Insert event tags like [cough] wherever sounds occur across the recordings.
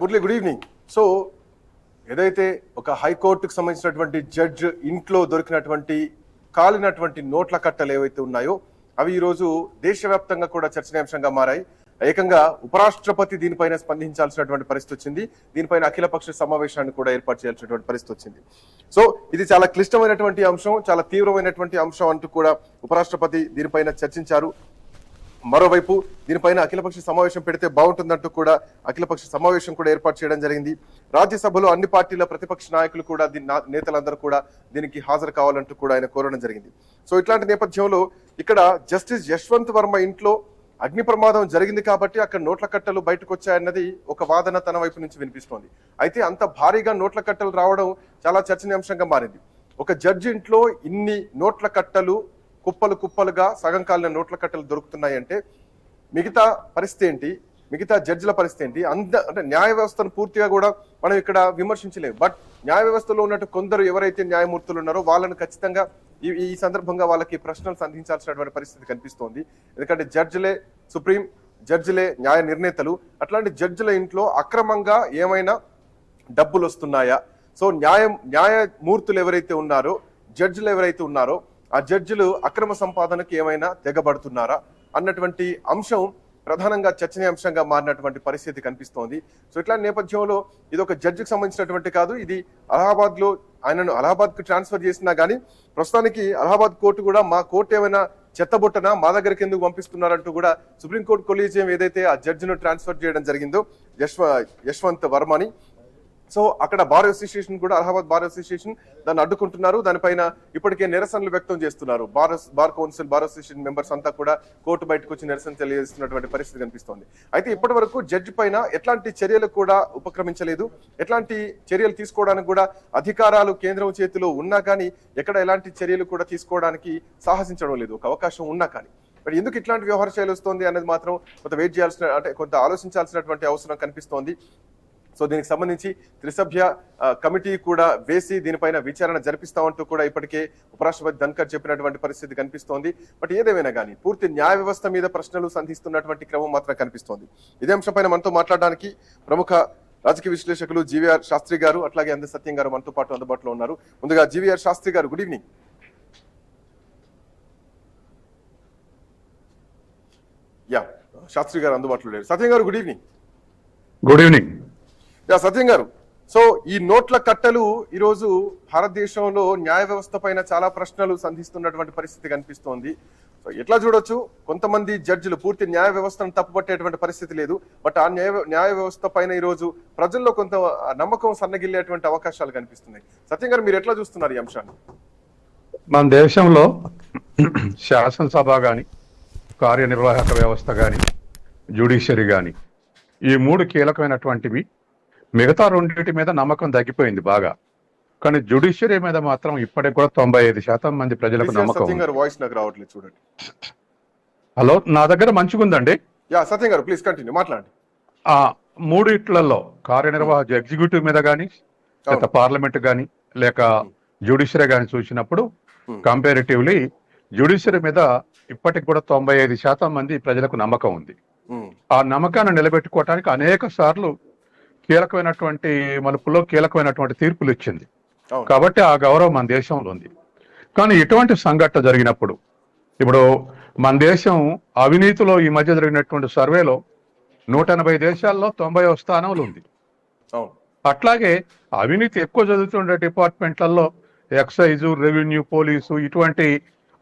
Murali good evening so ఏదైతే ఒక హైకోర్టుకు సంబంధించినటువంటి జడ్జ్ ఇంట్లో దొరికినటువంటి కాలినటువంటి నోట్ల కట్టలు ఏవైతే ఉన్నాయో అవి ఈరోజు దేశవ్యాప్తంగా కూడా చర్చనీయాంశంగా మారాయి. ఏకంగా ఉపరాష్ట్రపతి దీనిపైన స్పందించాల్సినటువంటి పరిస్థితి వచ్చింది. దీనిపైన అఖిలపక్ష సమావేశాన్ని కూడా ఏర్పాటు చేయాల్సినటువంటి పరిస్థితి వచ్చింది. సో ఇది చాలా క్లిష్టమైనటువంటి అంశం చాలా తీవ్రమైనటువంటి అంశం అంటూ కూడా ఉపరాష్ట్రపతి దీనిపైన చర్చించారు. మరోవైపు దీనిపైన అఖిలపక్ష సమావేశం పెడితే బాగుంటుందంటూ కూడా అఖిలపక్ష సమావేశం కూడా ఏర్పాటు చేయడం జరిగింది. రాజ్యసభలో అన్ని పార్టీల ప్రతిపక్ష నాయకులు కూడా దీని నా- నేతలందరూ కూడా దీనికి హాజరు కావాలంటూ కూడా ఆయన కోరడం జరిగింది. సో ఇట్లాంటి నేపథ్యంలో ఇక్కడ జస్టిస్ యశ్వంత్ వర్మ ఇంట్లో అగ్ని ప్రమాదం జరిగింది కాబట్టి అక్కడ నోట్ల కట్టలు బయటకు వచ్చాయన్నది ఒక వాదన తన వైపు నుంచి వినిపిస్తోంది. అయితే అంత భారీగా నోట్ల కట్టలు రావడం చాలా చర్చనీయాంశంగా మారింది. ఒక జడ్జి ఇంట్లో ఇన్ని నోట్ల కట్టలు కుప్పలు కుప్పలుగా సగం కాలిన నోట్ల కట్టలు దొరుకుతున్నాయంటే మిగతా పరిస్థితి ఏంటి? మిగతా జడ్జిల పరిస్థితి ఏంటి? అంద అంటే న్యాయ వ్యవస్థను పూర్తిగా కూడా మనం ఇక్కడ విమర్శించలేము. బట్ న్యాయ వ్యవస్థలో ఉన్నట్టు కొందరు ఎవరైతే న్యాయమూర్తులు ఉన్నారో వాళ్ళను ఖచ్చితంగా ఈ ఈ సందర్భంగా వాళ్ళకి ప్రశ్నలు సంధించాల్సినటువంటి పరిస్థితి కనిపిస్తోంది. ఎందుకంటే జడ్జిలే సుప్రీం జడ్జిలే న్యాయ నిర్ణేతలు అట్లాంటి జడ్జిల ఇంట్లో అక్రమంగా ఏమైనా డబ్బులు వస్తున్నాయా? సో న్యాయం న్యాయమూర్తులు ఎవరైతే ఉన్నారో జడ్జిలు ఎవరైతే ఉన్నారో ఆ జడ్జిలు అక్రమ సంపాదనకు ఏమైనా తెగబడుతున్నారా అన్నటువంటి అంశం ప్రధానంగా చర్చనీయాంశంగా మారినటువంటి పరిస్థితి కనిపిస్తోంది. సో ఇట్లాంటి నేపథ్యంలో ఇది ఒక జడ్జికి సంబంధించినటువంటి కాదు ఇది అలహాబాద్లో ఆయనను అలహాబాద్కు ట్రాన్స్ఫర్ చేసినా గానీ ప్రస్తుతానికి అలహాబాద్ కోర్టు కూడా మా కోర్టు ఏమైనా చెత్తబుట్టన మా దగ్గరికి ఎందుకు పంపిస్తున్నారంటూ కూడా సుప్రీంకోర్టు కొలీజియం ఏదైతే ఆ జడ్జిను ట్రాన్స్ఫర్ చేయడం జరిగిందో యశ్వ యశ్వంత్ వర్మని సో అక్కడ బార్ అసోసియేషన్ కూడా అలహాబాద్ బార్ అసోసియేషన్ దాన్ని అడ్డుకుంటున్నారు. దానిపైన ఇప్పటికే నిరసనలు వ్యక్తం చేస్తున్నారు. Bar bar council bar association members అంతా కూడా కోర్టు బయటకు వచ్చి నిరసన తెలియజేస్తున్నటువంటి పరిస్థితి కనిపిస్తోంది. అయితే ఇప్పటి వరకు జడ్జి పైన ఎట్లాంటి చర్యలు కూడా ఉపక్రమించలేదు. ఎట్లాంటి చర్యలు తీసుకోవడానికి కూడా అధికారాలు కేంద్రం చేతిలో ఉన్నా కానీ ఎక్కడ ఎలాంటి చర్యలు కూడా తీసుకోవడానికి సాహసించడం లేదు. ఒక అవకాశం ఉన్నా కానీ. మరి ఎందుకు ఇట్లాంటి వ్యవహార శైలి వస్తుంది అనేది మాత్రం కొంత వెయిట్ చేయాల్సిన అంటే కొంత ఆలోచించాల్సినటువంటి అవసరం కనిపిస్తోంది. సో దీనికి సంబంధించి త్రిసభ్య కమిటీ కూడా వేసి దీనిపైన విచారణ జరిపిస్తామంటూ కూడా ఇప్పటికే ఉపరాష్ట్రపతి ధన్కర్ చెప్పినటువంటి పరిస్థితి కనిపిస్తోంది. బట్ ఏదేమైనా కానీ పూర్తి న్యాయ వ్యవస్థ మీద ప్రశ్నలు సంధిస్తున్నటువంటి క్రమం మాత్రం కనిపిస్తోంది. ఇదే అంశంపైన మనతో మాట్లాడడానికి ప్రముఖ రాజకీయ విశ్లేషకులు జీవీఆర్ శాస్త్రి గారు అట్లాగే అంద సత్యం గారు మనతో పాటు అందుబాటులో ఉన్నారు. ముందుగా జీవీఆర్ శాస్త్రి గారు గుడ్ ఈవినింగ్. యా శాస్త్రి గారు అందుబాటులో లేరు. Satyam garu good evening. Good evening. Satyam garu. So ఈ నోట్ల కట్టలు ఈరోజు భారతదేశంలో న్యాయ వ్యవస్థ పైన చాలా ప్రశ్నలు సంధిస్తున్నటువంటి పరిస్థితి కనిపిస్తోంది. సో ఎట్లా చూడొచ్చు? కొంతమంది జడ్జిలు పూర్తి న్యాయ వ్యవస్థను తప్పుపట్టేటువంటి పరిస్థితి లేదు. బట్ ఆ న్యాయ న్యాయ వ్యవస్థ పైన ఈరోజు ప్రజల్లో కొంత నమ్మకం సన్నగిల్లేటువంటి అవకాశాలు కనిపిస్తున్నాయి. సత్యం గారు మీరు ఎట్లా చూస్తున్నారు ఈ అంశాన్ని? మన దేశంలో శాసనసభ కానీ కార్యనిర్వాహక వ్యవస్థ కానీ జ్యుడిషియరీ కానీ ఈ మూడు కీలకమైనటువంటివి మిగతా రెండింటి మీద నమ్మకం తగ్గిపోయింది బాగా. కానీ జ్యుడిషియరీ మీద మాత్రం ఇప్పటికి కూడా తొంభై ఐదు శాతం మంది ప్రజలకు నమ్మకం వాయిస్ నాకు రావట్లేదు చూడండి. హలో నా దగ్గర మంచిగుందండి యా సత్యం గారు ప్లీజ్ కంటిన్యూ మాట్లాడండి. ఆ మూడిట్లలో కార్యనిర్వాహక ఎగ్జిక్యూటివ్ మీద కానీ లేక. పార్లమెంట్ కానీ లేక జ్యుడిషియరీ కానీ చూసినప్పుడు. కంపారిటివ్లీ జ్యుడిషియరీ మీద ఇప్పటికి కూడా తొంభై ఐదు శాతం మంది ప్రజలకు నమ్మకం ఉంది. ఆ నమ్మకాన్ని నిలబెట్టుకోవటానికి అనేక సార్లు కీలకమైనటువంటి మలుపులో కీలకమైనటువంటి తీర్పులు ఇచ్చింది. కాబట్టి ఆ గౌరవం మన దేశంలో ఉంది. కానీ ఇటువంటి సంఘటన జరిగినప్పుడు ఇప్పుడు మన దేశం అవినీతిలో ఈ మధ్య జరిగినటువంటి సర్వేలో నూట ఎనభై దేశాల్లో తొంభై స్థానంలో ఉంది. అట్లాగే అవినీతి ఎక్కువ చదువుతుండే డిపార్ట్మెంట్లలో ఎక్సైజు రెవెన్యూ పోలీసు ఇటువంటి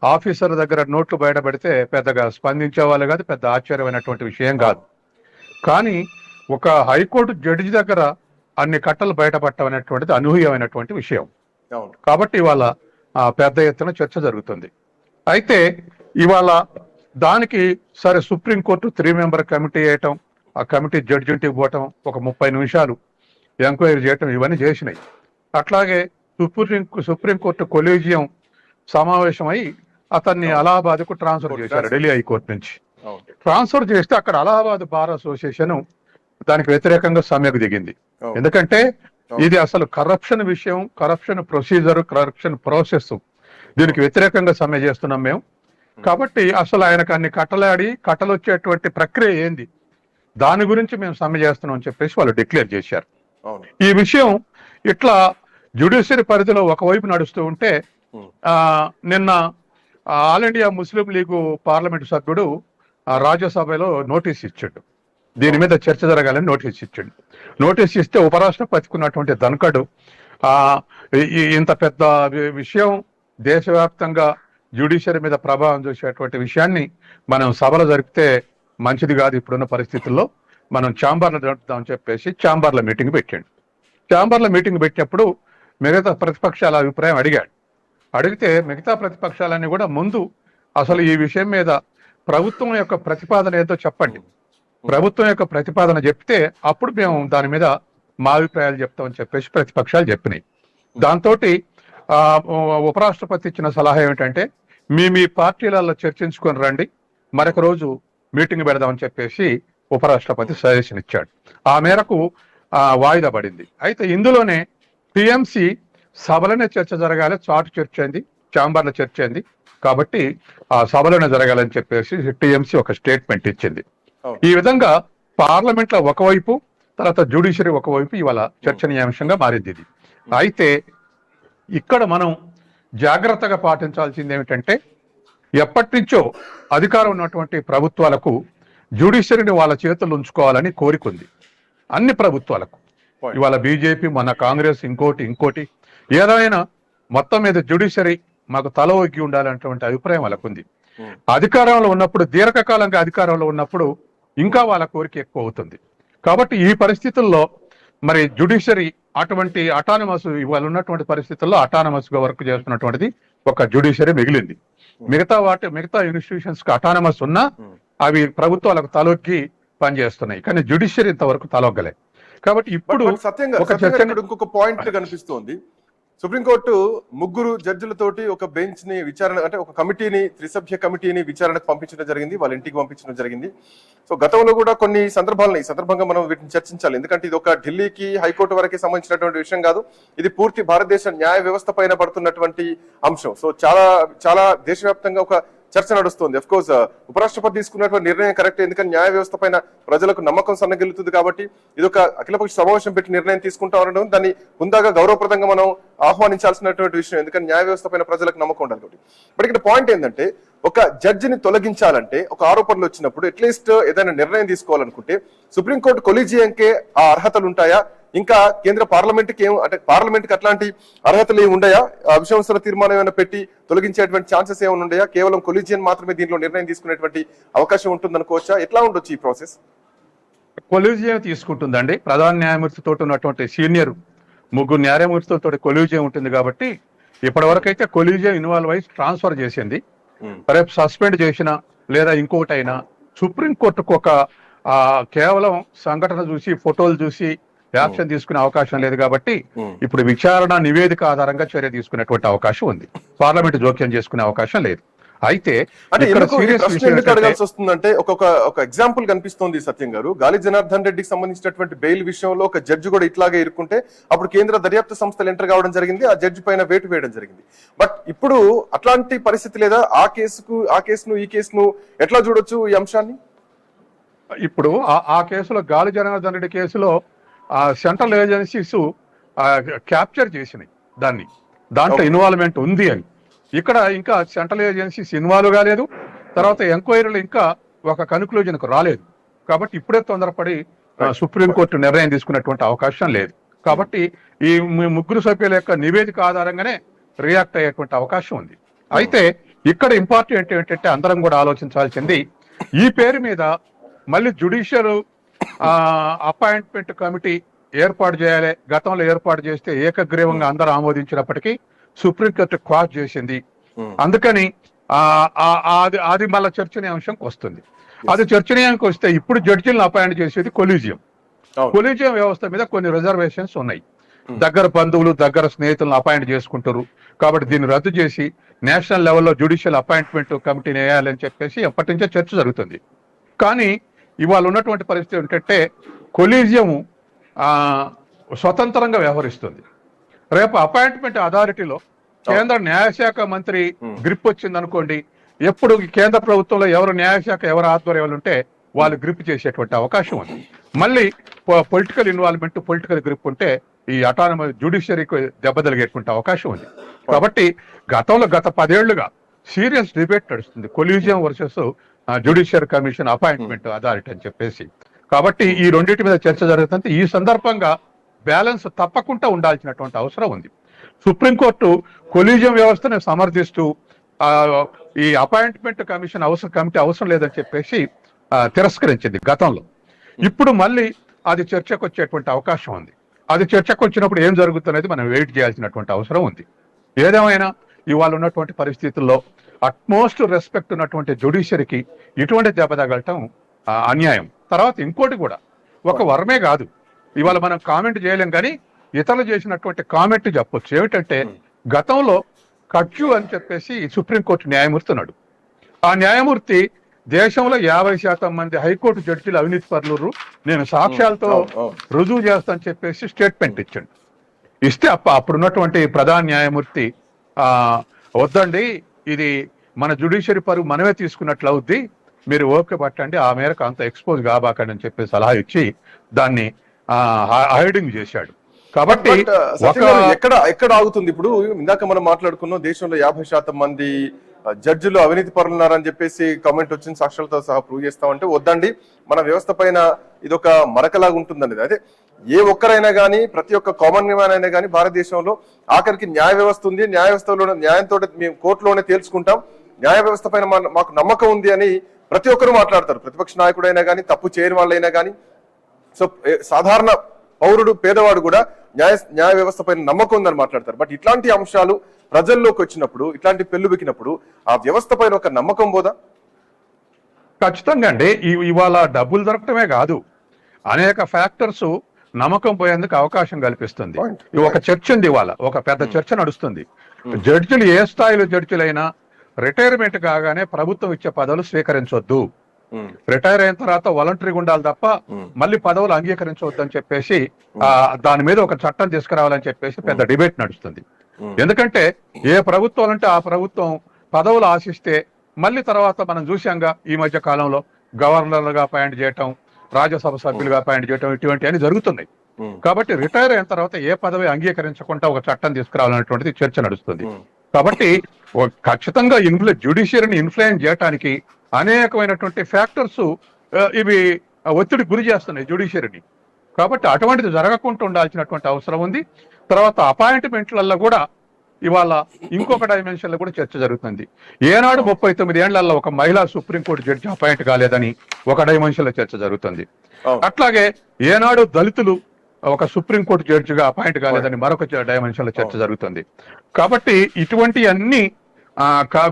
ఆఫీసర్ దగ్గర నోట్లు బయటపడితే పెద్దగా స్పందించే వాళ్ళు కాదు పెద్ద ఆశ్చర్యమైనటువంటి విషయం కాదు. కానీ ఒక హైకోర్టు జడ్జి దగ్గర అన్ని కట్టలు బయటపడటం అనేటువంటిది అనూహ్యమైనటువంటి విషయం. కాబట్టి ఇవాళ ఆ, పెద్ద ఎత్తున చర్చ జరుగుతుంది. అయితే ఇవాళ దానికి సరే సుప్రీంకోర్టు త్రీ మెంబర్ కమిటీ వేయటం ఆ కమిటీ జడ్జి ఇంటికి పోవటం ఒక ముప్పై నిమిషాలు ఎంక్వైరీ చేయటం ఇవన్నీ చేసినాయి. అట్లాగే సుప్రీం సుప్రీంకోర్టు కొలీజియం సమావేశమై అతన్ని అలహాబాద్కు ట్రాన్స్ఫర్ చేశారు ఢిల్లీ హైకోర్టు నుంచి. ట్రాన్స్ఫర్ చేస్తే అక్కడ అలహాబాద్ బార్ అసోసియేషన్ దానికి వ్యతిరేకంగా సమ్మెకు దిగింది. ఎందుకంటే ఇది అసలు కరప్షన్ విషయం కరప్షన్ ప్రొసీజర్ కరప్షన్ ప్రాసెస్ దీనికి వ్యతిరేకంగా సమ్మె చేస్తున్నాం మేము. కాబట్టి అసలు ఆయనకు అన్ని కట్టలాడి కట్టలు వచ్చేటువంటి ప్రక్రియ ఏంది? దాని గురించి మేము సమ్మె చేస్తున్నాం అని చెప్పేసి వాళ్ళు డిక్లేర్ చేశారు. ఈ విషయం ఇట్లా జ్యుడిషియరీ పరిధిలో ఒకవైపు నడుస్తూ ఉంటే నిన్న All India Muslim League parliament సభ్యుడు ఆ, రాజ్యసభలో నోటీస్ ఇచ్చాడు. దీని మీద చర్చ జరగాలని నోటీస్ ఇచ్చాడు. నోటీస్ ఇస్తే ఉపరాష్ట్రపతికి ఉన్నటువంటి ధనకడు ఆ ఈ- ఇంత పెద్ద విషయం దేశవ్యాప్తంగా జ్యుడిషియరీ మీద ప్రభావం చూసేటువంటి విషయాన్ని మనం సభలో జరిపితే మంచిది కాదు ఇప్పుడున్న పరిస్థితుల్లో. మనం ఛాంబర్లో జరుపుతామని చెప్పేసి ఛాంబర్ల మీటింగ్ పెట్టాడు. ఛాంబర్ల మీటింగ్ పెట్టినప్పుడు మిగతా ప్రతిపక్షాల అభిప్రాయం అడిగాడు. అడిగితే మిగతా ప్రతిపక్షాలన్నీ కూడా ముందు అసలు ఈ విషయం మీద ప్రభుత్వం యొక్క ప్రతిపాదన ఏదో చెప్పండి. ప్రభుత్వం యొక్క ప్రతిపాదన చెప్తే అప్పుడు మేము దాని మీద మా అభిప్రాయాలు చెప్తామని చెప్పేసి ప్రతిపక్షాలు చెప్పినాయి. దాంతో ఉపరాష్ట్రపతి ఇచ్చిన సలహా ఏమిటంటే మీ మీ పార్టీలలో చర్చించుకొని రండి మరొక రోజు మీటింగ్ పెడదామని చెప్పేసి ఉపరాష్ట్రపతి సజెషన్ ఇచ్చాడు. ఆ మేరకు ఆ, వాయిదా పడింది. అయితే ఇందులోనే టిఎంసి సభలోనే చర్చ జరగాలి చాటు చర్చ అయింది ఛాంబర్ల చర్చ అయింది. కాబట్టి ఆ సభలోనే జరగాలని చెప్పేసి టిఎంసి ఒక స్టేట్మెంట్ ఇచ్చింది. ఈ విధంగా పార్లమెంట్లో ఒకవైపు తర్వాత జ్యుడిషియరీ ఒకవైపు ఇవాళ చర్చనీయాంశంగా మారింది ఇది. అయితే ఇక్కడ మనం జాగ్రత్తగా పాటించాల్సింది ఏమిటంటే ఎప్పటి నుంచో అధికారం ఉన్నటువంటి ప్రభుత్వాలకు జ్యుడిషియరీని వాళ్ళ చేతుల్లో ఉంచుకోవాలని కోరికుంది అన్ని ప్రభుత్వాలకు. ఇవాళ బీజేపీ మన కాంగ్రెస్ ఇంకోటి ఇంకోటి. ఏదైనా మొత్తం మీద జ్యుడిషియరీ మాకు తల ఒగ్గి ఉండాలన్నటువంటి అభిప్రాయం వాళ్ళకు ఉంది ఉమ్, అధికారంలో ఉన్నప్పుడు దీర్ఘకాలంగా అధికారంలో ఉన్నప్పుడు ఇంకా వాళ్ళ కోరిక ఎక్కువ అవుతుంది. కాబట్టి ఈ పరిస్థితుల్లో మరి జ్యుడిషియరీ అటువంటి అటానమస్ ఇవాళ ఉన్నటువంటి పరిస్థితుల్లో అటానమస్గా వర్క్ చేస్తున్నటువంటిది ఒక జ్యుడిషియరీ మిగిలింది. మిగతా వాటి మిగతా ఇన్స్టిట్యూషన్స్కి అటానమస్ ఉన్నా. అవి ప్రభుత్వాలకు తలొక్కి పనిచేస్తున్నాయి. కానీ జ్యుడిషియరీ ఇంతవరకు తలొగ్గలే. కాబట్టి ఇప్పుడు ఒక ఇంకొక పాయింట్ కనిపిస్తోంది. సుప్రీంకోర్టు ముగ్గురు జడ్జిలతోటి ఒక బెంచ్ని విచారణ అంటే ఒక కమిటీని త్రిసభ్య కమిటీని విచారణకు పంపించడం జరిగింది వాళ్ళ ఇంటికి పంపించడం జరిగింది. సో గతంలో కూడా కొన్ని సందర్భాలను ఈ సందర్భంగా మనం వీటిని చర్చించాలి. ఎందుకంటే ఇది ఒక ఢిల్లీకి హైకోర్టు వరకే సంబంధించినటువంటి విషయం కాదు. ఇది పూర్తి భారతదేశ న్యాయ వ్యవస్థ పైన పడుతున్నటువంటి అంశం. సో చాలా చాలా దేశవ్యాప్తంగా ఒక చర్చ నడుస్తుంది. అఫ్ కోర్స్ ఉపరాష్ట్రపతి తీసుకున్నటువంటి నిర్ణయం కరెక్ట్ ఎందుకంటే న్యాయ వ్యవస్థ పైన ప్రజలకు నమ్మకం సన్నగిల్లుతుంది కాబట్టి ఇది ఒక అఖిలపక్ష సమావేశం పెట్టి నిర్ణయం తీసుకుంటా ఉండడం దాన్ని హుందాగా గౌరవప్రదంగా మనం ఆహ్వానించాల్సినటువంటి విషయం. ఎందుకంటే న్యాయ వ్యవస్థ పైన ప్రజలకు నమ్మకం ఉండాలి కాబట్టి. బట్ ఇక్కడ పాయింట్ ఏంటంటే ఒక జడ్జిని తొలగించాలంటే ఒక ఆరోపణలు వచ్చినప్పుడు అట్లీస్ట్ ఏదైనా నిర్ణయం తీసుకోవాలనుకుంటే సుప్రీంకోర్టు కొలీజియంకే ఆ అర్హతలు ఉంటాయా? ఇంకా కేంద్ర పార్లమెంట్కి ఏం అంటే పార్లమెంట్కి అట్లాంటి అర్హతలు ఏమి ఉండయా? అవిశ్వాసల తీర్మానం ఏమైనా పెట్టి తొలగించేటువంటి ఛాన్సెస్ ఏమైనా ఉన్నాయా కేవలం కొలీజియన్ మాత్రమే దీంట్లో నిర్ణయం తీసుకునేటువంటి అవకాశం ఉంటుందనుకోవచ్చా? ఎట్లా ఉండొచ్చు ఈ ప్రాసెస్? కొల్యూజియం తీసుకుంటుందండి. ప్రధాన న్యాయమూర్తితో ఉన్నటువంటి సీనియర్ ముగ్గురు న్యాయమూర్తులతో కొల్యూజియం ఉంటుంది కాబట్టి ఇప్పటి వరకు అయితే కొలీజియం ఇన్వాల్వ్ అయి ట్రాన్స్ఫర్ చేసింది. రేపు సస్పెండ్ చేసిన లేదా ఇంకోటైనా సుప్రీంకోర్టుకు ఒక ఆ, కేవలం సంఘటన చూసి ఫోటోలు చూసి యాక్షన్ తీసుకునే అవకాశం లేదు కాబట్టి Hmm. ఇప్పుడు విచారణ నివేదిక ఆధారంగా చర్య తీసుకునేటువంటి అవకాశం ఉంది. [laughs] పార్లమెంట్ జోక్యం చేసుకునే అవకాశం లేదు. అయితే అంటే ప్రశ్న ఎందుకు అడగాల్సి వస్తుందంటే ఒక్కొక్క ఒక ఎగ్జాంపుల్ కనిపిస్తోంది సత్యం గారు. గాలి జనార్దన్ రెడ్డికి సంబంధించినటువంటి బెయిల్ విషయంలో ఒక జడ్జి కూడా ఇట్లాగే ఇరుక్కుంటే అప్పుడు కేంద్ర దర్యాప్తు సంస్థలు ఎంటర్ కావడం జరిగింది ఆ జడ్జి పైన వేటు వేయడం జరిగింది. బట్ ఇప్పుడు అట్లాంటి పరిస్థితి లేదా ఆ కేసుకు ఆ కేసును ఈ కేసును ఎట్లా చూడొచ్చు ఈ అంశాన్ని? ఇప్పుడు ఆ- ఆ కేసులో గాలి జనార్దన్ రెడ్డి కేసులో ఆ సెంట్రల్ ఏజెన్సీస్ క్యాప్చర్ చేసినాయి దాన్ని. దాంట్లో. ఇన్వాల్వ్మెంట్ ఉంది అని. ఇక్కడ ఇంకా సెంట్రల్ ఏజెన్సీస్ ఇన్వాల్వ్ కాలేదు తర్వాత ఎంక్వైరీలు ఇంకా ఒక కన్క్లూజన్కు రాలేదు. కాబట్టి ఇప్పుడే తొందరపడి. సుప్రీంకోర్టు నిర్ణయం తీసుకున్నటువంటి అవకాశం లేదు. కాబట్టి ఈ ముగ్గురు సభ్యుల యొక్క నివేదిక ఆధారంగానే రియాక్ట్ అయ్యేటువంటి అవకాశం ఉంది. అయితే ఇక్కడ ఇంపార్టెంట్ ఏంటంటే అందరం కూడా ఆలోచించాల్సింది ఈ పేరు మీద మళ్ళీ జుడిషియల్ అపాయింట్మెంట్ కమిటీ ఏర్పాటు చేయాలి. గతంలో ఏర్పాటు చేస్తే ఏకగ్రీవంగా అందరూ ఆమోదించినప్పటికీ సుప్రీంకోర్టు క్వాష్ చేసింది. అందుకని ఆ, ఆ, అది అది మళ్ళీ చర్చనీయాంశంకి వస్తుంది. అది చర్చనీయాంకి వస్తే ఇప్పుడు జడ్జిలను అపాయింట్ చేసేది కొలీజియం. కొలీజియం వ్యవస్థ మీద కొన్ని రిజర్వేషన్స్ ఉన్నాయి. దగ్గర బంధువులు దగ్గర స్నేహితులను అపాయింట్ చేసుకుంటారు. కాబట్టి దీన్ని రద్దు చేసి నేషనల్ లెవెల్లో జుడిషియల్ అపాయింట్మెంట్ కమిటీని వేయాలని చెప్పేసి ఎప్పటి నుంచో చర్చ జరుగుతుంది. కానీ ఇవాళ ఉన్నటువంటి పరిస్థితి ఏంటంటే కొలీజియం ఆ, స్వతంత్రంగా వ్యవహరిస్తుంది. రేపు అపాయింట్మెంట్ అథారిటీలో కేంద్ర న్యాయశాఖ మంత్రి గ్రిప్ వచ్చింది అనుకోండి ఎప్పుడు కేంద్ర ప్రభుత్వంలో ఎవరు న్యాయశాఖ ఎవరు ఆధ్వర్యంలో ఉంటే వాళ్ళు గ్రిప్ చేసేటువంటి అవకాశం ఉంది. మళ్ళీ పొలిటికల్ ఇన్వాల్వ్మెంట్ పొలిటికల్ గ్రిప్ ఉంటే ఈ అటానమస్ జ్యుడిషియరీకి దెబ్బ తగిలేటువంటి అవకాశం ఉంది. కాబట్టి గతంలో గత పదేళ్ళుగా సీరియస్ డిబేట్ నడుస్తుంది. Collegium versus judicial commission appointment authority అని చెప్పేసి. కాబట్టి ఈ రెండింటి మీద చర్చ జరుగుతుంది. ఈ సందర్భంగా బ్యాలెన్స్ తప్పకుండా ఉండాల్సినటువంటి అవసరం ఉంది. సుప్రీంకోర్టు కొలీజియం వ్యవస్థను సమర్థిస్తూ ఈ అపాయింట్మెంట్ కమిషన్ అవసరం కమిటీ అవసరం లేదని చెప్పేసి తిరస్కరించింది గతంలో. ఇప్పుడు మళ్ళీ అది చర్చకు వచ్చేటువంటి అవకాశం ఉంది. అది చర్చకు వచ్చినప్పుడు ఏం జరుగుతున్నది మనం వెయిట్ చేయాల్సినటువంటి అవసరం ఉంది. ఏదేమైనా ఇవాళ ఉన్నటువంటి పరిస్థితుల్లో అట్మోస్ట్ రెస్పెక్ట్ ఉన్నటువంటి జుడిషియరీకి ఇటువంటి దెబ్బ తగలటం అన్యాయం. తర్వాత ఇంకోటి కూడా ఒక వరమే కాదు. ఇవాళ మనం కామెంట్ చేయలేం కానీ ఇతరులు చేసినటువంటి కామెంట్ చెప్పొచ్చు. ఏమిటంటే గతంలో కట్యు అని చెప్పేసి సుప్రీంకోర్టు న్యాయమూర్తి ఉన్నాడు. ఆ న్యాయమూర్తి దేశంలో యాభై శాతం మంది హైకోర్టు జడ్జిలు అవినీతి పరులు నేను సాక్ష్యాలతో. రుజువు చేస్తానని చెప్పేసి స్టేట్మెంట్ ఇచ్చాడు. ఇస్తే అప్ప అప్పుడున్నటువంటి ప్రధాన న్యాయమూర్తి ఆ వద్దండి ఇది మన జుడిషియరీ పరువు మనమే తీసుకున్నట్లు అవుద్ది మీరు ఓకే పట్టండి ఆ మేరకు అంత ఎక్స్పోజ్ కాబాకండి అని చెప్పి సలహా ఇచ్చి దాన్ని హైడింగ్ చేశాడు. కాబట్టి బట్, uh, ఎక్కడ ఎక్కడ ఆగుతుంది ఇప్పుడు? ఇందాక మనం మాట్లాడుకున్నాం దేశంలో యాభై శాతం మంది జడ్జిలు అవినీతి పరులున్నారని చెప్పేసి కామెంట్ వచ్చిన సాక్ష్యాలతో సహా ప్రూవ్ చేస్తామంటే వద్దండి. మన వ్యవస్థ పైన ఇది ఒక మరకలాగా ఉంటుందండి. అదే ఏ ఒక్కరైనా కానీ ప్రతి ఒక్క కామన్ మ్యాన్ అయినా కానీ భారతదేశంలో ఆఖరికి న్యాయ వ్యవస్థ ఉంది. న్యాయ వ్యవస్థలో న్యాయంతో మేము కోర్టులోనే తేల్చుకుంటాం. న్యాయ వ్యవస్థ పైన మాకు నమ్మకం ఉంది అని ప్రతి ఒక్కరు మాట్లాడతారు. ప్రతిపక్ష నాయకుడైనా కానీ తప్పు చేయని వాళ్ళైనా కానీ సో సాధారణ పౌరుడు పేదవాడు కూడా న్యాయ న్యాయ వ్యవస్థ పైన నమ్మకం ఉందని మాట్లాడతారు. బట్ ఇట్లాంటి అంశాలు ప్రజల్లోకి వచ్చినప్పుడు ఇట్లాంటి పెళ్ళు బికినప్పుడు ఆ వ్యవస్థ పైన ఒక నమ్మకం పోదా? ఖచ్చితంగా అండి. ఇవాళ డబ్బులు దొరకటమే కాదు. అనేక ఫ్యాక్టర్స్ నమ్మకం పోయేందుకు అవకాశం కల్పిస్తుంది. ఒక చర్చ ఉంది ఇవాళ. ఒక పెద్ద చర్చ నడుస్తుంది. జడ్జిలు ఏ స్థాయిలో జడ్జిలైనా రిటైర్మెంట్ కాగానే ప్రభుత్వం ఇచ్చే పదవులు స్వీకరించొద్దు. రిటైర్ అయిన తర్వాత వాలంటరీగా ఉండాలి తప్ప మళ్ళీ పదవులు అంగీకరించవద్దు అని చెప్పేసి ఆ, దాని మీద ఒక చట్టం తీసుకురావాలని చెప్పేసి పెద్ద డిబేట్ నడుస్తుంది. ఎందుకంటే ఏ ప్రభుత్వం అంటే ఆ ప్రభుత్వం పదవులు ఆశిస్తే మళ్ళీ తర్వాత మనం చూశాంగా ఈ మధ్య కాలంలో గవర్నర్లుగా అపాయింట్ చేయటం రాజ్యసభ సభ్యులుగా అపాయింట్ చేయటం ఇటువంటి అన్ని జరుగుతున్నాయి. కాబట్టి రిటైర్ అయిన తర్వాత ఏ పదవి అంగీకరించకుండా ఒక చట్టం తీసుకురావాలనేటువంటిది చర్చ నడుస్తుంది. కాబట్టి ఖచ్చితంగా ఇన్ఫ్లు జ్యుడిషియరీని ఇన్ఫ్లుయెన్స్ చేయడానికి అనేకమైనటువంటి ఫ్యాక్టర్స్ ఇవి ఒత్తిడి గురి చేస్తున్నాయి జ్యుడిషియరీని. కాబట్టి అటువంటిది జరగకుండా ఉండాల్సినటువంటి అవసరం ఉంది. తర్వాత అపాయింట్మెంట్లలో కూడా ఇవాళ ఇంకొక డైమెన్షన్లో కూడా చర్చ జరుగుతుంది. ఏనాడు ముప్పై తొమ్మిది ఏళ్ళలో ఒక మహిళా సుప్రీంకోర్టు జడ్జి అపాయింట్ కాలేదని ఒక డైమెన్షన్లో చర్చ జరుగుతుంది. అట్లాగే ఏనాడు దళితులు ఒక సుప్రీంకోర్టు జడ్జిగా అపాయింట్ కాలేదని మరొక డైమెన్షన్లో చర్చ జరుగుతుంది. కాబట్టి ఇటువంటి అన్ని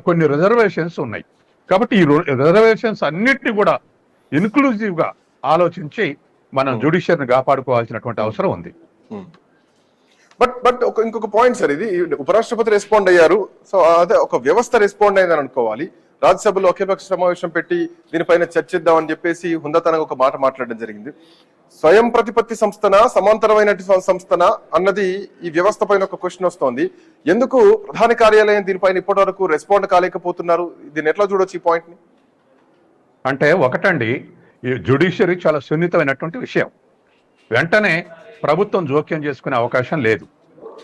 కొన్ని రిజర్వేషన్స్ ఉన్నాయి. కాబట్టి ఈ రిజర్వేషన్స్ అన్నిటిని కూడా ఇన్క్లూజివ్గా ఆలోచించి మనం జుడిషియర్ని కాపాడుకోవాల్సినటువంటి అవసరం ఉంది. బట్ బట్ ఒక ఇంకొక పాయింట్ సార్ ఇది. ఉపరాష్ట్రపతి రెస్పాండ్ అయ్యారు. సో అదే ఒక వ్యవస్థ రెస్పాండ్ అయిందని అనుకోవాలి. రాజ్యసభలో ఒకేపక్ష సమావేశం పెట్టి దీనిపైన చర్చిద్దామని చెప్పేసి హుందాతనంగా ఒక మాట మాట్లాడడం జరిగింది. స్వయం ప్రతిపత్తి సంస్థన సమాంతరమైన సంస్థన అన్నది ఈ వ్యవస్థ పైన ఒక క్వశ్చన్ వస్తోంది. ఎందుకు ప్రధాన కార్యాలయం దీనిపైన ఇప్పటి వరకు రెస్పాండ్ కాలేకపోతున్నారు? దీన్ని ఎట్లా చూడొచ్చు ఈ పాయింట్ని? అంటే ఒకటండి ఈ జుడిషియరీ చాలా సున్నితమైనటువంటి విషయం. వెంటనే ప్రభుత్వం జోక్యం చేసుకునే అవకాశం లేదు.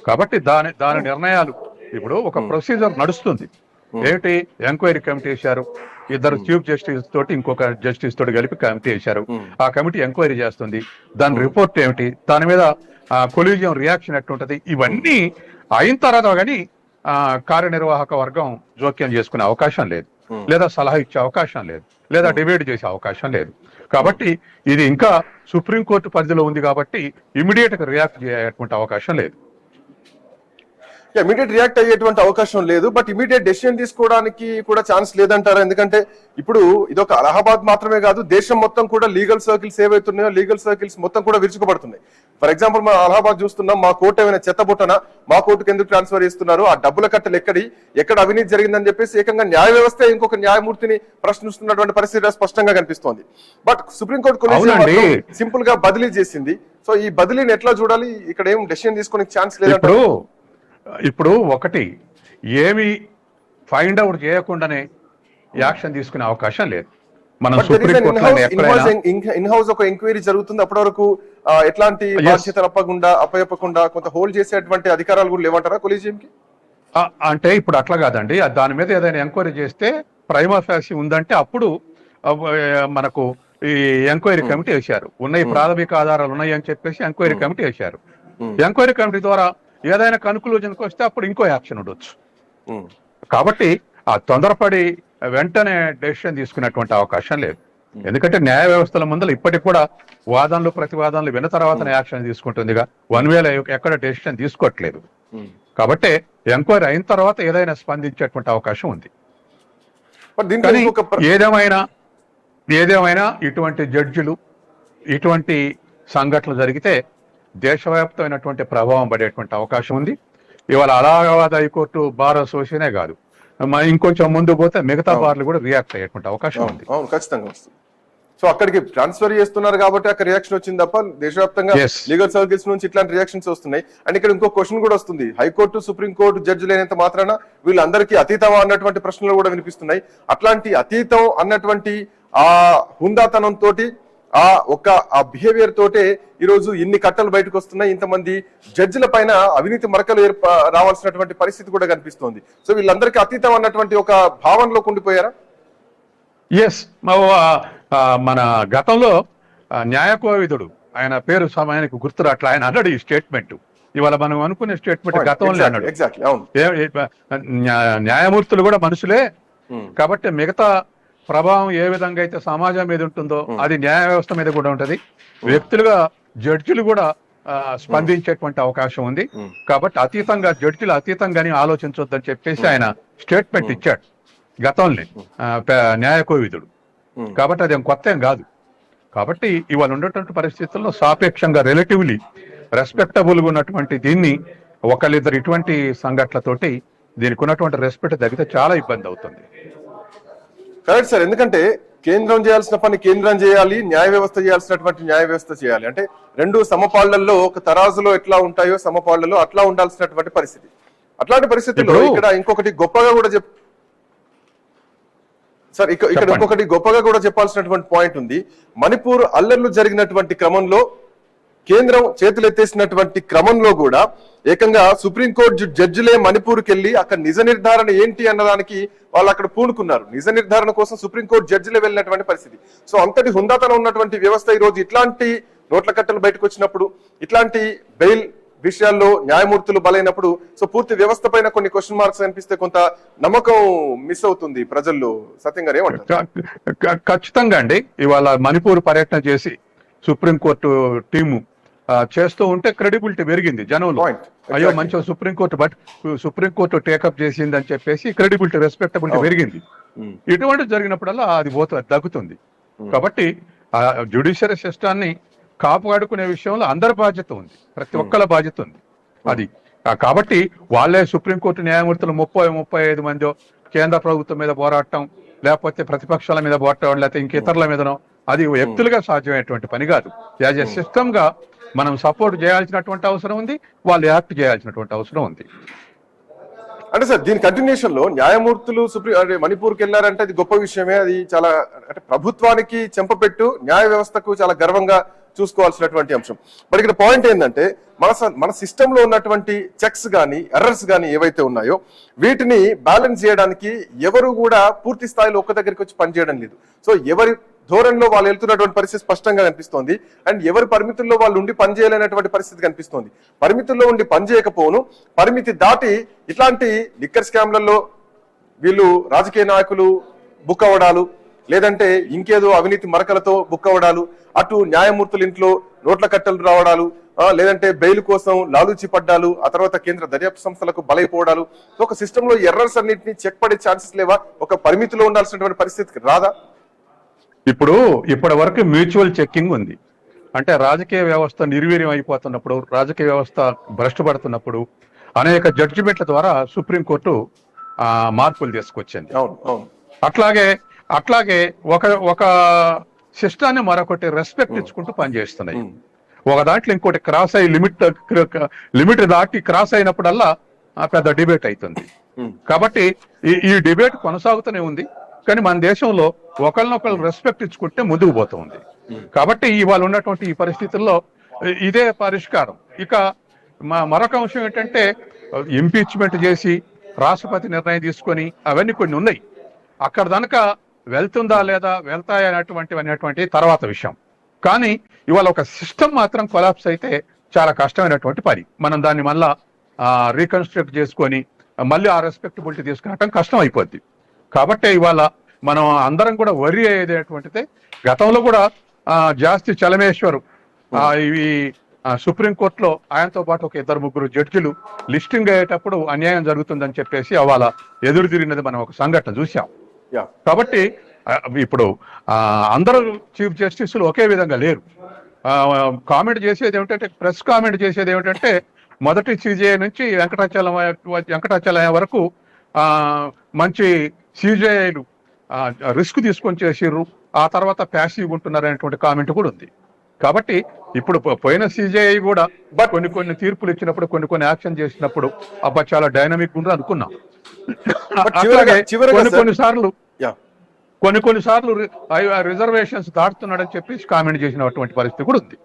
కాబట్టి దాని దాని నిర్ణయాలు ఇప్పుడు ఒక ప్రొసీజర్ నడుస్తుంది. ఏమిటి? ఎంక్వైరీ కమిటీ వేశారు ఇద్దరు చీఫ్ జస్టిస్ తోటి ఇంకొక జస్టిస్ తోటి కలిపి కమిటీ వేశారు. ఆ కమిటీ ఎంక్వైరీ చేస్తుంది. దాని రిపోర్ట్ ఏమిటి? దాని మీద కొలీజియం రియాక్షన్ ఎట్లుంటది? ఇవన్నీ అయిన తర్వాత కానీ ఆ, కార్యనిర్వాహక వర్గం జోక్యం చేసుకునే అవకాశం లేదు. లేదా సలహా ఇచ్చే అవకాశం లేదు. లేదా డిబేట్ చేసే అవకాశం లేదు. కాబట్టి ఇది ఇంకా సుప్రీంకోర్టు పరిధిలో ఉంది కాబట్టి ఇమీడియట్గా రియాక్ట్ చేయటువంటి అవకాశం లేదు. ఇమీడియట్ రియాక్ట్ అయ్యేటువంటి అవకాశం లేదు బట్ ఇమీడియట్ డెసిషన్ తీసుకోవడానికి కూడా ఛాన్స్ లేదంటారా? ఎందుకంటే ఇప్పుడు ఇదొక అలహాబాద్ మాత్రమే కాదు దేశం మొత్తం కూడా లీగల్ సర్కిల్స్ ఏవైతున్నాయో లీగల్ సర్కిల్స్ మొత్తం కూడా విరుచుకుపడుతున్నాయి. ఫర్ ఎగ్జాంపుల్ మనం అలహాబాద్ చూస్తున్నాం మా కోర్టు ఏమైనా చెత్తబుట్టన మా కోర్టుకు ఎందుకు ట్రాన్స్ఫర్ చేస్తున్నారు? ఆ డబ్బుల కట్టలు ఎక్కడి? ఎక్కడ అవినీతి జరిగిందని చెప్పేసి ఏకంగా న్యాయ వ్యవస్థ ఇంకొక న్యాయమూర్తిని ప్రశ్నిస్తున్నటువంటి పరిస్థితి స్పష్టంగా కనిపిస్తోంది. But Supreme Court. కొన్ని సింపుల్గా బదిలీ చేసింది. సో ఈ బదిలీని ఎట్లా చూడాలి? ఇక్కడ ఏం డెసిషన్ తీసుకునే ఛాన్స్ లేదంటారు? ఇప్పుడు ఒకటి ఏమి ఫైండ్ అవుట్ చేయకుండానే యాక్షన్ తీసుకునే అవకాశం లేదు. మనం ఇన్ హౌస్ ఒక ఎంక్వైరీ జరుగుతుంది. అప్పటి వరకు ఎట్లాంటి. బాధ్యతలు అప్పకుండా అప్పయప్పకుండా కొంత హోల్డ్ చేసేటువంటి అధికారాలు కూడా లేవంటారా కొలీజియం కి ఆ, అంటే ఇప్పుడు అట్లా కాదండి. దాని మీద ఏదైనా ఎంక్వైరీ చేస్తే ప్రైమా ఫ్యాసి ఉందంటే అప్పుడు మనకు ఈ ఎంక్వైరీ కమిటీ వేశారు. ఉన్న ఈ ప్రాథమిక ఆధారాలు ఉన్నాయి అని చెప్పేసి ఎంక్వైరీ కమిటీ వేశారు. ఎంక్వైరీ కమిటీ ద్వారా ఏదైనా కన్క్లూజన్కి వస్తే అప్పుడు ఇంకో యాక్షన్ ఉండొచ్చు. కాబట్టి ఆ తొందరపడి వెంటనే డెసిషన్ తీసుకునేటువంటి అవకాశం లేదు. ఎందుకంటే న్యాయ వ్యవస్థల ముందర ఇప్పటికి కూడా వాదనలు ప్రతివాదనలు విన్న తర్వాత యాక్షన్ తీసుకుంటుందిగా. వన్ వేల ఎక్కడ డెసిషన్ తీసుకోవట్లేదు. కాబట్టి ఎంక్వైరీ అయిన తర్వాత ఏదైనా స్పందించేటువంటి అవకాశం ఉంది. ఏదేమైనా ఏదేమైనా ఇటువంటి జడ్జిలు ఇటువంటి సంఘటనలు జరిగితే దేశవ్యాప్తమైనటువంటి ప్రభావం పడేటువంటి అవకాశం ఉంది. ఇవాళ అలహాబాద్ హైకోర్టు బార్ అసోసియేషనే కాదు. మ- ఇంకొంచెం ముందు పోతే మిగతా బార్లు కూడా రియాక్ట్ అయ్యేటువంటి అవకాశం ఉంది. అవును ఖచ్చితంగా వస్తుంది. సో అక్కడికి ట్రాన్స్ఫర్ చేస్తున్నారు కాబట్టి అక్కడ రియాక్షన్ వచ్చింది తప్ప దేశవ్యాప్తంగా. లీగల్ సర్కిల్స్ నుంచి ఇట్లాంటి రియాక్షన్స్ వస్తున్నాయి. అండ్ ఇక్కడ ఇంకో క్వశ్చన్ కూడా వస్తుంది. హైకోర్టు సుప్రీంకోర్టు జడ్జి లేనంత మాత్రాన వీళ్ళందరికీ అతీతమా అన్నటువంటి ప్రశ్నలు కూడా వినిపిస్తున్నాయి. అట్లాంటి అతీతం అన్నటువంటి ఆ హుందాతనం తోటి ఆ ఒక ఆ బిహేవియర్ తోటే ఈ రోజు ఇన్ని కట్టలు బయటకు వస్తున్నాయి. ఇంతమంది జడ్జిల పైన అవినీతి మరకలు ఏర్ప రావాల్సినటువంటి పరిస్థితి కూడా కనిపిస్తోంది. సో వీళ్ళందరికీ అతీతం అన్నటువంటి ఒక భావనలో ఉండిపోయారా? ఎస్ మన గతంలో ఆ, న్యాయకోవిదుడు ఆయన పేరు సమయానికి గుర్తు రావట్లే. ఆయన అన్నాడు ఈ స్టేట్మెంట్ ఇవాళ మనం అనుకునే స్టేట్మెంట్ గతంలో అన్నాడు. న్యాయమూర్తులు కూడా మనుషులే. Hmm. కాబట్టి మిగతా ప్రభావం ఏ విధంగా అయితే సమాజం మీద ఉంటుందో అది న్యాయ వ్యవస్థ మీద కూడా ఉంటది. వ్యక్తులుగా జడ్జిలు కూడా స్పందించేటువంటి అవకాశం ఉంది. కాబట్టి అతీతంగా జడ్జిలు అతీతంగానే ఆలోచించొద్దని చెప్పేసి ఆయన స్టేట్మెంట్ ఇచ్చాడు గతంలో. న్యాయ కోవిదుడు. కాబట్టి అది కొత్త ఏం కాదు. కాబట్టి ఇవాళ ఉన్నటువంటి పరిస్థితుల్లో సాపేక్షంగా రిలేటివ్లీ రెస్పెక్టబుల్గా ఉన్నటువంటి దీన్ని ఒకళ్ళిద్దరు ఇటువంటి సంఘటనలతోటి దీనికి ఉన్నటువంటి రెస్పెక్ట్ తగ్గితే చాలా ఇబ్బంది అవుతుంది. Correct sir. ఎందుకంటే కేంద్రం చేయాల్సిన పని కేంద్రం చేయాలి న్యాయ వ్యవస్థ చేయాల్సినటువంటి న్యాయ వ్యవస్థ చేయాలి. అంటే రెండు సమపాళ్ళలో ఒక తరాజులో ఎట్లా ఉంటాయో సమపాళ్ళలో అట్లా ఉండాల్సినటువంటి పరిస్థితి. అట్లాంటి పరిస్థితుల్లో ఇక్కడ ఇంకొకటి గొప్పగా కూడా చెప్ సార్ ఇక్కడ. ఇంకొకటి గొప్పగా కూడా చెప్పాల్సినటువంటి పాయింట్ ఉంది. మణిపూర్ అల్లర్లు జరిగినటువంటి క్రమంలో కేంద్రం చేతులెత్తేసినటువంటి క్రమంలో కూడా ఏకంగా సుప్రీంకోర్టు జడ్జిలే మణిపూర్కి వెళ్ళి అక్కడ నిజ నిర్ధారణ ఏంటి అన్నదానికి వాళ్ళు అక్కడ పూనుకున్నారు. నిజ నిర్ధారణ కోసం సుప్రీంకోర్టు జడ్జిలే వెళ్ళినటువంటి పరిస్థితి. సో అంతటి హుందాతనం ఉన్నటువంటి వ్యవస్థ ఈరోజు ఇట్లాంటి నోట్ల కట్టలు బయటకు వచ్చినప్పుడు ఇట్లాంటి బెయిల్ విషయాల్లో న్యాయమూర్తులు బలైనప్పుడు సో పూర్తి వ్యవస్థ పైన కొన్ని క్వశ్చన్ మార్క్స్ అనిపిస్తే కొంత నమ్మకం మిస్ అవుతుంది ప్రజల్లో. సత్యం గారు ఏమంటారు? ఖచ్చితంగా అండి. ఇవాళ మణిపూర్ పర్యటన చేసి సుప్రీంకోర్టు టీము చేస్తూ ఉంటే క్రెడిబిలిటీ పెరిగింది జనంలో. అయ్యో. మంచిగా సుప్రీంకోర్టు బట్ సుప్రీంకోర్టు టేకప్ చేసింది అని చెప్పేసి క్రెడిబిలిటీ రెస్పెక్టబిలిటీ పెరిగింది. ఉమ్. ఇటువంటి జరిగినప్పుడల్లా అది పోతుంది తగ్గుతుంది. కాబట్టి ఆ జ్యుడిషియరీ సిస్టాన్ని కాపాడుకునే విషయంలో అందరి బాధ్యత ఉంది. ప్రతి ఒక్కళ్ళ బాధ్యత ఉంది. అది. కాబట్టి వాళ్ళే సుప్రీంకోర్టు న్యాయమూర్తులు ముప్పై ముప్పై ఐదు మందో కేంద్ర ప్రభుత్వం మీద పోరాటం లేకపోతే ప్రతిపక్షాల మీద పోరాటం లేకపోతే ఇంక ఇతరుల మీదనో అది వ్యక్తులుగా సాధ్యమైనటువంటి పని కాదు. యాజ్ ఎ సిస్టమ్గా మనం సపోర్ట్ చేయాల్సినటువంటి అవసరం ఉంది వాళ్ళు యాక్ట్ చేయాల్సినటువంటి అవసరం ఉంది. అంటే సార్ దీని కంటిన్యూషన్లో న్యాయమూర్తులు సుప్రీం అంటే మణిపూర్కి వెళ్ళారంటే అది గొప్ప విషయమే. అది చాలా అంటే ప్రభుత్వానికి చెంపపెట్టు న్యాయ వ్యవస్థకు చాలా గర్వంగా చూసుకోవాల్సినటువంటి అంశం. మరి ఇక్కడ పాయింట్ ఏంటంటే మన మన సిస్టంలో ఉన్నటువంటి చెక్స్ కానీ ఎర్రర్స్ కానీ ఏవైతే ఉన్నాయో వీటిని బ్యాలెన్స్ చేయడానికి ఎవరు కూడా పూర్తి స్థాయిలో ఒక్క దగ్గరికి వచ్చి పనిచేయడం లేదు. సో ఎవరి ధోరణిలో వాళ్ళు వెళ్తున్నటువంటి పరిస్థితి స్పష్టంగా కనిపిస్తోంది. అండ్ ఎవరి పరిమితుల్లో వాళ్ళు ఉండి పనిచేయలేనటువంటి పరిస్థితి కనిపిస్తోంది. పరిమితుల్లో ఉండి పనిచేయకపోను పరిమితి దాటి ఇట్లాంటి లిక్కర్ స్కామ్లలో వీళ్ళు రాజకీయ నాయకులు బుక్ అవ్వడాలు లేదంటే ఇంకేదో అవినీతి మరకలతో బుక్ అవ్వడాలు అటు న్యాయమూర్తుల ఇంట్లో నోట్ల కట్టలు రావడాలు లేదంటే బెయిల్ కోసం లాలూచి పడ్డాలు ఆ తర్వాత కేంద్ర దర్యాప్తు సంస్థలకు బలైపోవడాలు. ఒక సిస్టమ్లో ఎర్రర్స్ అన్నింటినీ చెక్ పడే ఛాన్సెస్ లేవా? ఒక పరిమితిలో ఉండాల్సినటువంటి పరిస్థితికి రాదా? ఇప్పుడు ఇప్పటి వరకు మ్యూచువల్ చెక్కింగ్ ఉంది. అంటే రాజకీయ వ్యవస్థ నిర్వీర్యం అయిపోతున్నప్పుడు రాజకీయ వ్యవస్థ భ్రష్టుపడుతున్నప్పుడు అనేక జడ్జిమెంట్ల ద్వారా సుప్రీంకోర్టు మార్పులు తీసుకొచ్చింది. అవును అవును. అట్లాగే అట్లాగే ఒక ఒక సిస్టాన్ని మరొకటి రెస్పెక్ట్ ఇచ్చుకుంటూ పనిచేస్తున్నాయి. ఒక దాంట్లో ఇంకోటి క్రాస్ అయ్యి లిమిట్ లిమిట్ దాటి క్రాస్ అయినప్పుడల్లా పెద్ద డిబేట్ అవుతుంది. కాబట్టి ఈ ఈ డిబేట్ కొనసాగుతూనే ఉంది. కానీ మన దేశంలో ఒకరినొకరు రెస్పెక్ట్ ఇచ్చుకుంటే ముందుకు పోతుంది. కాబట్టి ఇవాళ ఉన్నటువంటి ఈ పరిస్థితుల్లో ఇదే పరిష్కారం. ఇక మా మరొక అంశం ఏంటంటే ఇంపీచ్మెంట్ చేసి రాష్ట్రపతి నిర్ణయం తీసుకొని అవన్నీ కొన్ని ఉన్నాయి. అక్కడ దనక వెళ్తుందా లేదా వెళ్తాయా అనేటువంటి అనేటువంటి తర్వాత విషయం. కానీ ఇవాళ ఒక సిస్టమ్ మాత్రం కొలాప్స్ అయితే చాలా కష్టమైనటువంటి పని. మనం దాన్ని మళ్ళా రీకన్స్ట్రక్ట్ చేసుకొని మళ్ళీ ఆ రెస్పెక్టబిలిటీ తీసుకురావటం కష్టం అయిపోద్ది కాబట్టి ఇవాళ మనం అందరం కూడా వరి అయ్యేటువంటిదే గతంలో కూడా జాస్తి చలమేశ్వరు ఆ, ఇవి సుప్రీంకోర్టులో ఆయనతో పాటు ఒక ఇద్దరు ముగ్గురు జడ్జిలు లిస్టింగ్ అయ్యేటప్పుడు అన్యాయం జరుగుతుందని చెప్పేసి అవాళ ఎదురు తిరిగినది మనం ఒక సంఘటన చూసాం కాబట్టి ఇప్పుడు అందరూ చీఫ్ జస్టిస్లు ఒకే విధంగా లేరు. కామెంట్ చేసేది ఏమిటంటే ప్రెస్ కామెంట్ చేసేది ఏమిటంటే మొదటి సిజేఐ నుంచి వెంకటాచలం వెంకటాచలం వరకు మంచి సిజేఐలు రిస్క్ తీసుకొని చేసిర్రు. ఆ తర్వాత ప్యాసివ్ ఉంటున్నారు అనేటువంటి కామెంట్ కూడా ఉంది. కాబట్టి ఇప్పుడు పోయిన సిజేఐ కూడా బట్ కొన్ని కొన్ని తీర్పులు ఇచ్చినప్పుడు కొన్ని కొన్ని యాక్షన్ చేసినప్పుడు అబ్బా చాలా డైనమిక్ ఉంది అనుకున్నాం. కొన్ని కొన్ని సార్లు కొన్ని కొన్ని సార్లు రిజర్వేషన్స్ దాటుతున్నాడని చెప్పేసి కామెంట్ చేసినటువంటి పరిస్థితి కూడా ఉంది.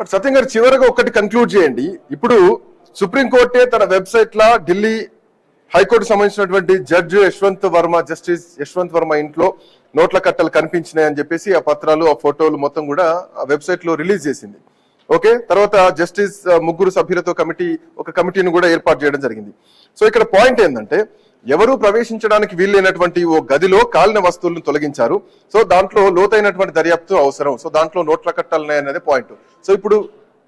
బట్ సత్యం గారు చివరగా ఒకటి కన్క్లూడ్ చేయండి. ఇప్పుడు సుప్రీంకోర్టే తన వెబ్సైట్ లా ఢిల్లీ హైకోర్టు సంబంధించినటువంటి జడ్జి యశ్వంత్ వర్మ జస్టిస్ యశ్వంత్ వర్మ ఇంట్లో నోట్ల కట్టలు కనిపించినాయి అని చెప్పేసి ఆ పత్రాలు ఆ ఫోటోలు మొత్తం కూడా ఆ వెబ్సైట్లో రిలీజ్ చేసింది. ఓకే? తర్వాత జస్టిస్ ముగ్గురు సభ్యులతో కమిటీ ఒక కమిటీని కూడా ఏర్పాటు చేయడం జరిగింది. సో ఇక్కడ పాయింట్ ఏంటంటే ఎవరు ప్రవేశించడానికి వీల్లేనటువంటి ఓ గదిలో కాలిన వస్తువులను తొలగించారు. సో దాంట్లో లోతైనటువంటి దర్యాప్తు అవసరం. సో దాంట్లో నోట్ల కట్టాలనే అనేది పాయింట్. సో ఇప్పుడు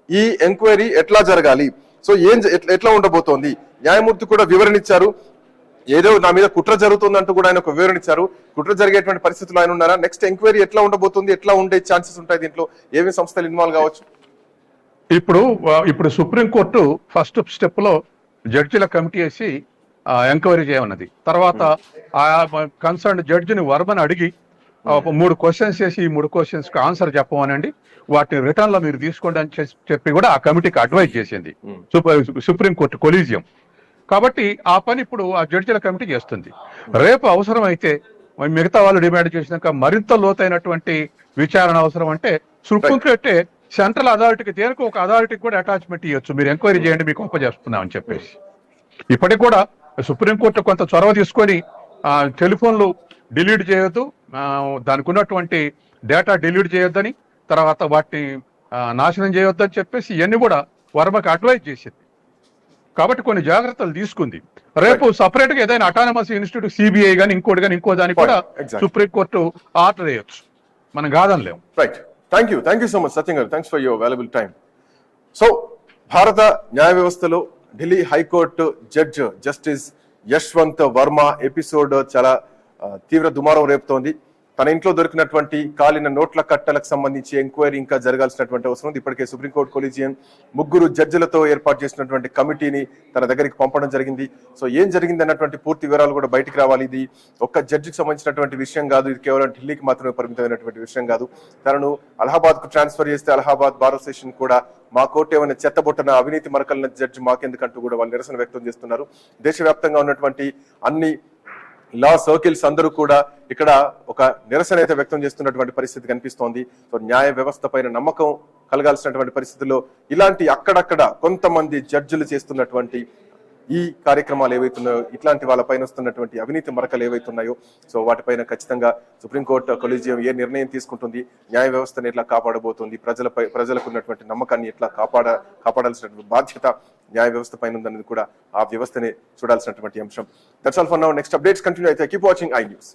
ఈ ఎంక్వైరీ ఎట్లా జరగాలి? సో ఏం ఎట్లా ఉండబోతోంది? న్యాయమూర్తి కూడా వివరణ ఇచ్చారు. ఏదో నా మీద కుట్ర జరుగుతుందంటూ కూడా ఆయన ఒక వివరణ ఇచ్చారు. కుట్ర జరిగేటువంటి పరిస్థితులు ఆయన ఉన్నారా? నెక్స్ట్ ఎంక్వైరీ ఎట్లా ఉండబోతుంది? ఎట్లా ఉండే ఛాన్సెస్ ఉంటాయి దీంట్లో? ఏమేమి సంస్థలు ఇన్వాల్వ్ కావచ్చు? ఇప్పుడు ఇప్పుడు సుప్రీంకోర్టు ఫస్ట్ స్టెప్లో జడ్జిల కమిటీ వేసి ఎంక్వైరీ చేయమన్నది. తర్వాత ఆ కన్సర్న్ జడ్జిని వర్మని అడిగి మూడు క్వశ్చన్స్ వేసి ఈ మూడు క్వశ్చన్స్కి ఆన్సర్ చెప్పమనండి. వాటిని రిటర్న్లో మీరు తీసుకోండి అని చేసి- చెప్పి కూడా ఆ కమిటీకి అడ్వైజ్ చేసింది. సూపర్- సుప్రీంకోర్టు కొలీజియం కాబట్టి ఆ పని ఇప్పుడు ఆ జడ్జిల కమిటీ చేస్తుంది. రేపు అవసరం అయితే మిగతా వాళ్ళు డిమాండ్ చేసినాక మరింత లోతైనటువంటి విచారణ అవసరం అంటే సుప్రీంకోర్టే సెంట్రల్ అథారిటీకి దేనికి ఒక అథారిటీకి కూడా అటాచ్మెంట్ ఇవ్వచ్చు మీరు ఎంక్వైరీ చేయండి మీకు ఒప్పజేస్తున్నామని చెప్పేసి. ఇప్పటికి కూడా సుప్రీంకోర్టు కొంత చొరవ తీసుకొని టెలిఫోన్లు డిలీట్ చేయొద్దు. దానికి ఉన్నటువంటి డేటా డిలీట్ చేయొద్దని తర్వాత వాటిని నాశనం చేయొద్దని చెప్పేసి ఇవన్నీ కూడా వర్మకి అడ్వైజ్ చేసింది. కాబట్టి కొన్ని జాగ్రత్తలు తీసుకుంది. రేపు సపరేట్గా ఏదైనా అటానమస్ ఇన్స్టిట్యూట్ సిబిఐ కానీ ఇంకోటి కానీ ఇంకో దానికి కూడా. సుప్రీంకోర్టు ఆర్డర్ వేయొచ్చు. మనం కాదనలేము right thank you thank you so much Satyam garu. Thanks for your valuable time so భారత న్యాయ వ్యవస్థలో Delhi High Court judge justice Yashwant Varma episode చాలా తీవ్ర దుమారం రేపుతోంది. తన ఇంట్లో దొరికినటువంటి కాలిన నోట్ల కట్టలకు సంబంధించి ఎంక్వైరీ ఇంకా జరగాల్సినటువంటి అవసరం ఉంది. ఇప్పటికే సుప్రీంకోర్టు కొలీజియం ముగ్గురు జడ్జిలతో ఏర్పాటు చేసినటువంటి కమిటీని తన దగ్గరికి పంపడం జరిగింది. సో ఏం జరిగింది అన్నటువంటి పూర్తి వివరాలు కూడా బయటికి రావాలి. ఇది ఒక్క జడ్జికి సంబంధించినటువంటి విషయం కాదు. ఇది కేవలం ఢిల్లీకి మాత్రమే పరిమితమైనటువంటి విషయం కాదు. తనను అలహాబాద్కు ట్రాన్స్ఫర్ చేస్తే అలహాబాద్ బార్ అసోసియేషన్ కూడా మా కోర్టు ఏమైనా చెత్తబొట్టన అవినీతి మరకలిన జడ్జి మాకెందుకంటూ కూడా వాళ్ళు నిరసన వ్యక్తం చేస్తున్నారు. దేశవ్యాప్తంగా ఉన్నటువంటి అన్ని లా సర్కిల్స్ అందరూ కూడా ఇక్కడ ఒక నిరసన అయితే వ్యక్తం చేస్తున్నటువంటి పరిస్థితి కనిపిస్తోంది. సో న్యాయ వ్యవస్థ పైన నమ్మకం కలగాల్సినటువంటి పరిస్థితుల్లో ఇలాంటి అక్కడక్కడ కొంతమంది జడ్జిలు చేస్తున్నటువంటి ఈ కార్యక్రమాలు ఏవైతున్నాయో ఇట్లాంటి వాళ్ళ పైన వస్తున్నటువంటి అవినీతి మరకలు ఏవైతున్నాయో సో వాటిపైన ఖచ్చితంగా సుప్రీంకోర్టు కొలీజియం ఏ నిర్ణయం తీసుకుంటుంది న్యాయ వ్యవస్థను ఎట్లా కాపాడబోతుంది ప్రజలపై ప్రజలకు ఉన్నటువంటి నమ్మకాన్ని ఎట్లా కాపాడ కాపాడాల్సినటువంటి బాధ్యత న్యాయ వ్యవస్థ పైన ఉందనేది కూడా ఆ వ్యవస్థని చూడాల్సినటువంటి అంశం. That's all for now next updates continue అయితే. Keep watching I news